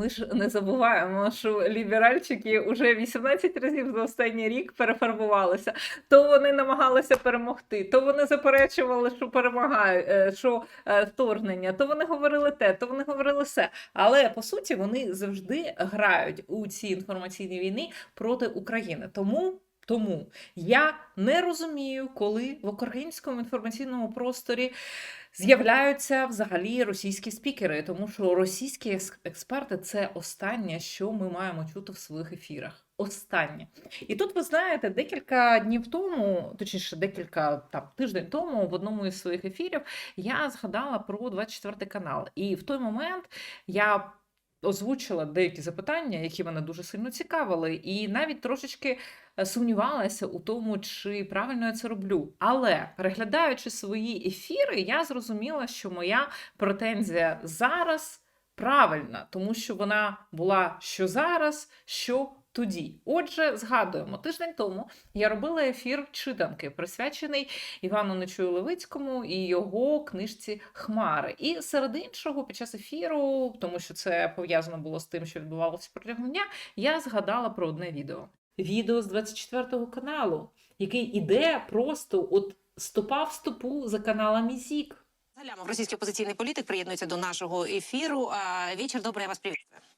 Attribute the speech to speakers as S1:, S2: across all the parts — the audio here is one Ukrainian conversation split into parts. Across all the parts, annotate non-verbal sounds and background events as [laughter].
S1: ми ж не забуваємо, що ліберальчики вже 18 разів за останній рік перефарбувалися. То вони намагалися перемогти, то вони заперечували, що перемагають, е, що е, вторгнення, то вони говорили те, то вони говорили все. Але по суті вони завжди грають у цій інформаційній війні проти України. Тому. Тому я не розумію, коли в українському інформаційному просторі з'являються взагалі російські спікери, тому що російські експерти це останнє, що ми маємо чути в своїх ефірах. Останнє. І тут ви знаєте, декілька днів тому, точніше, декілька там тиждень тому, в одному із своїх ефірів я згадала про 24 канал. І в той момент я озвучила деякі запитання, які мене дуже сильно цікавили, і навіть трошечки е, сумнівалася у тому, чи правильно я це роблю. Але переглядаючи свої ефіри, я зрозуміла, що моя претензія зараз правильна, тому що вона була що зараз, що тоді. Отже, згадуємо, тиждень тому я робила ефір читанки, присвячений Івану Нечую Левицькому і його книжці Хмари. І серед іншого, під час ефіру, тому що це пов'язано було з тим, що відбувалося протягом дня, я згадала про одне відео. Відео з 24 каналу, який іде просто от стопа в стопу за каналом Зік.
S2: Галямов, російський опозиційний політик, приєднується до нашого ефіру. А, Вечер добрый, я вас приветствую.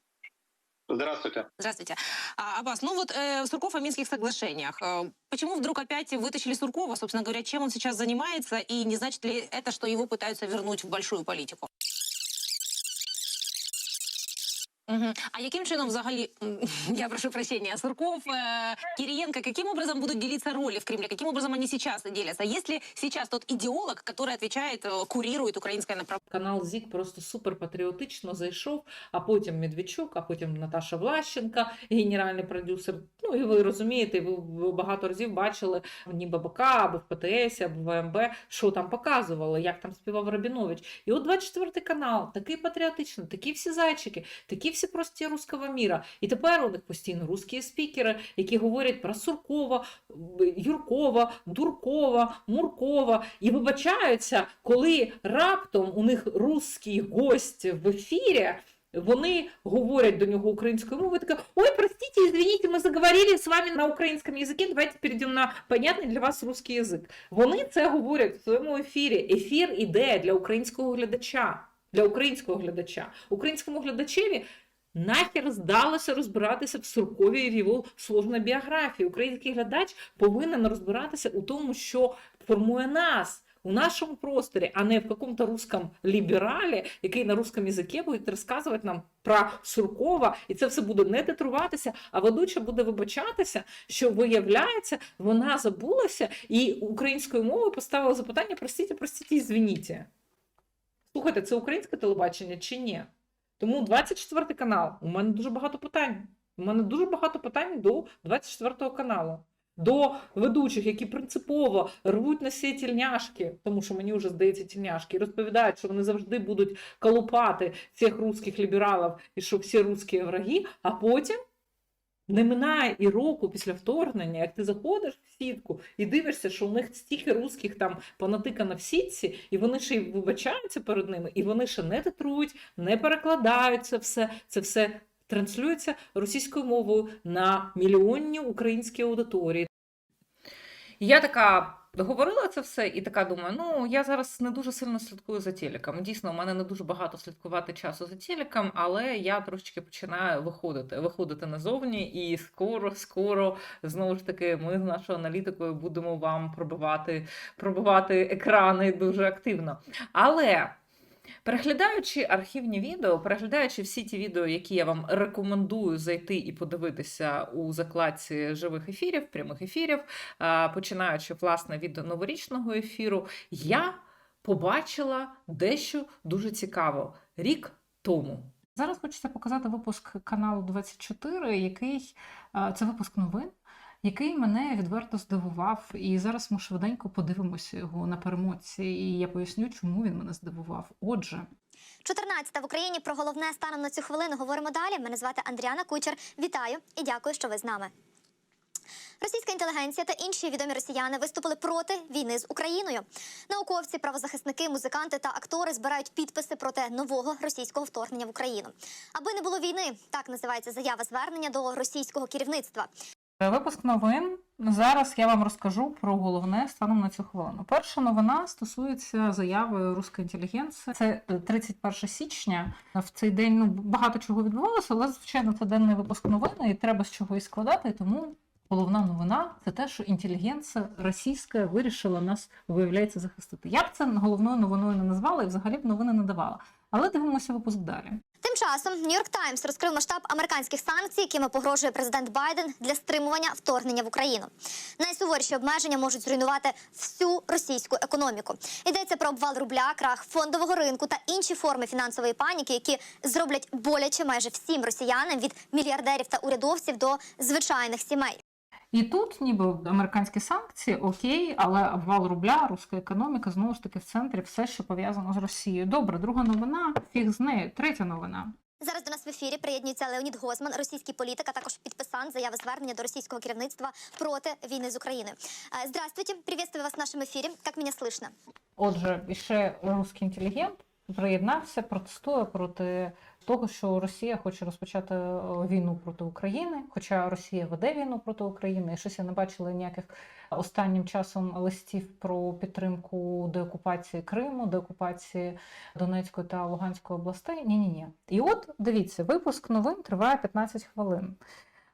S3: Здравствуйте.
S2: Здравствуйте. А, Аббас, ну вот э, Сурков о Минских соглашениях. Э, почему вдруг опять вытащили Суркова? Собственно говоря, чем он сейчас занимается? И не значит ли это, что его пытаются вернуть в большую политику? Мгм. А яким чином взагалі, м, [laughs] я прошу прощения, Сурков, э, Кириенко, каким образом будут делиться роли в Кремле? Каким образом они сейчас делятся? Есть ли сейчас тот идеолог, который отвечает, э, курирует украинское направление?
S1: Канал ЗІК просто супер патріотично зайшов, а потім Медведчук, а потім Наташа Влащенка, генеральний продюсер. Ну і ви розумієте, ви ви багато разів бачили ні ББК, або в ПТС, або в ВМБ, що там показували, як там співав Рабінович. І от 24 канал, такий патріотичний, такі всі зайчики, такі всі прості руського міра. І тепер у них постійно русські спікери, які говорять про Суркова, Юркова, Дуркова, Муркова і вибачаються, коли раптом у них русський гость в ефірі. Вони говорять до нього українською мовою, така ой, простите, извините, ми заговорили з вами на українському язикі, давайте перейдемо на понятний для вас русский язик. Вони це говорять в своєму ефірі. Ефір іде для українського глядача. Для українського глядача. Українському глядачеві нахер здалося розбиратися в Суркові і в його сложній біографії. Український глядач повинен розбиратися у тому, що формує нас. У нашому просторі, а не в какому-то русском лібералі, який на русском язикі буде розказувати нам про Суркова, і це все буде не титруватися, а ведуча буде вибачатися, що виявляється, вона забулася і українською мовою поставила запитання: простіть, простіть, извиніть. Слухайте, це українське телебачення чи ні? Тому 24 канал. У мене дуже багато питань. У мене дуже багато питань до 24 каналу. До ведучих, які принципово рвуть на всі тільняшки, тому що мені вже здається тільняшки, і розповідають, що вони завжди будуть колупати цих русських лібералів і що всі русські враги, а потім не минає і року після вторгнення, як ти заходиш в сітку і дивишся, що у них стільки русських там понатикано в сітці, і вони ще й вибачаються перед ними, і вони ще не титрують, не перекладають це все. Це все транслюється російською мовою на мільйонні українські аудиторії. Я така говорила це все і така думаю: ну я зараз не дуже сильно слідкую за тіліком. Дійсно, у мене не дуже багато слідкувати часу за тіліком, але я трошечки починаю виходити, виходити назовні, і скоро, скоро знову ж таки, ми з нашою аналітикою будемо вам пробивати, пробивати екрани дуже активно. Але. Переглядаючи архівні відео, переглядаючи всі ті відео, які я вам рекомендую зайти і подивитися у закладці живих ефірів, прямих ефірів, починаючи власне від новорічного ефіру, я побачила дещо дуже цікаво рік тому. Зараз хочеться показати випуск каналу 24, який це випуск новин. Який мене відверто здивував, і зараз ми швиденько подивимося його на перемотці, і я поясню, чому він мене здивував. Отже,
S4: 14 в Україні про головне станом на цю хвилину говоримо далі. Мене звати Андріана Кучер. Вітаю і дякую, що ви з нами. Російська інтелігенція та інші відомі росіяни виступили проти війни з Україною. Науковці, правозахисники, музиканти та актори збирають підписи проти нового російського вторгнення в Україну. Аби не було війни, так називається заява звернення до російського керівництва.
S5: Випуск новин. Зараз я вам розкажу про головне станом на цю хвилину. Перша новина стосується заяви руської інтелігенції. Це е, 31 січня. В цей день ну багато чого відбувалося, але звичайно це денний випуск новини, і треба з чогось складати. Тому головна новина це те, що інтелігенція російська вирішила нас, виявляється, захистити. Я б це головною новиною не назвала і взагалі б новини не давала. Але дивимося випуск далі.
S4: Тим часом Нью-Йорк Таймс розкрив масштаб американських санкцій, якими погрожує президент Байден для стримування вторгнення в Україну. Найсуворіші обмеження можуть зруйнувати всю російську економіку. Йдеться про обвал рубля, крах фондового ринку та інші форми фінансової паніки, які зроблять боляче майже всім росіянам від мільярдерів та урядовців до звичайних сімей.
S5: І тут, ніби американські санкції, окей, але обвал рубля, руська економіка знову ж таки в центрі все, що пов'язано з Росією. Добре, друга новина, фіг з нею. Третя новина.
S4: Зараз до нас в ефірі приєднується Леонід Гозман, російський політик, а також підписант заяви звернення до російського керівництва проти війни з Україною. Э, Здравствуйте, приветствую вас в нашем эфире. Как меня слышно?
S5: Отже, іще русський інтелігент приєднався, протестує проти того, що Росія хоче розпочати е, війну проти України, хоча Росія веде війну проти України, і щось я не бачила ніяких останнім часом листів про підтримку деокупації Криму, деокупації Донецької та Луганської областей. Ні, ні, ні. І от дивіться, випуск новин триває 15 хвилин.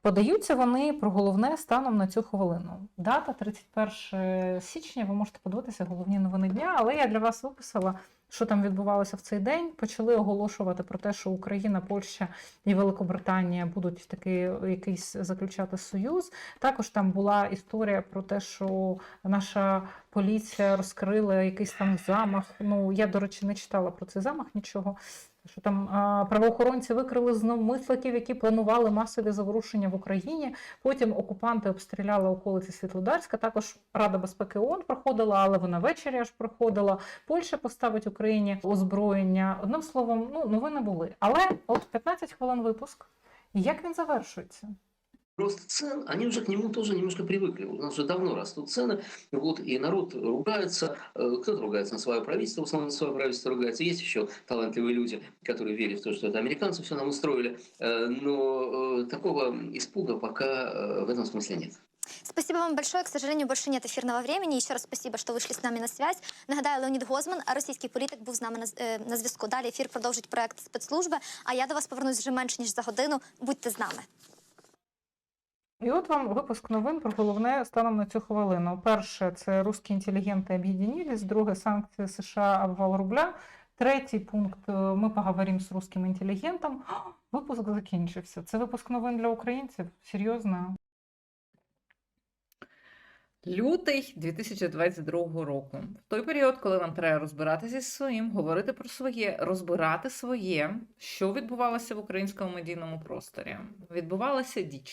S5: Подаються вони про головне станом на цю хвилину. Дата 31 січня. Ви можете подивитися головні новини дня, але я для вас виписала, що там відбувалося в цей день. Почали оголошувати про те, що Україна, Польща і Великобританія будуть такий якийсь заключати союз. Також там була історія про те, що наша поліція розкрила якийсь там замах. Ну я, до речі, не читала про цей замах нічого. Що там а, правоохоронці викрили зновмисників, які планували масові заворушення в Україні. Потім окупанти обстріляли околиці Світлодарська. Також Рада безпеки ООН проходила, але вона ввечері аж проходила. Польща поставить Україні озброєння. Одним словом, ну новини були. Але от 15 хвилин випуск. Як він завершується?
S6: Рост цен, они уже к нему тоже немножко привыкли. У нас уже давно растут цены, вот, и народ ругается, э, кто-то ругается на свое правительство, в основном на свое правительство ругается. Есть еще талантливые люди, которые верят в то, что это американцы все нам устроили, Э, но э, такого испуга пока э, в этом смысле нет.
S4: Спасибо вам большое. К сожалению, больше нет эфирного времени. Еще раз спасибо, что вышли с нами на связь. Нагадаю, Леонід Гозман, російський політик, був з нами на, з- е, на зв'язку. Далі ефір продовжить проект спецслужби. А я до вас повернусь вже менш ніж за годину. Будьте з нами.
S5: І от вам випуск новин про головне станом на цю хвилину. Перше це русські інтелігенти об'єднілись, друге санкції США обвал рубля. Третій пункт ми поговоримо з русським інтелігентом. Випуск закінчився. Це випуск новин для українців. Серйозно. Лютий 2022 року. В той період, коли нам треба розбиратися зі своїм, говорити про своє, розбирати своє, що відбувалося в українському медійному просторі. Відбувалася діч.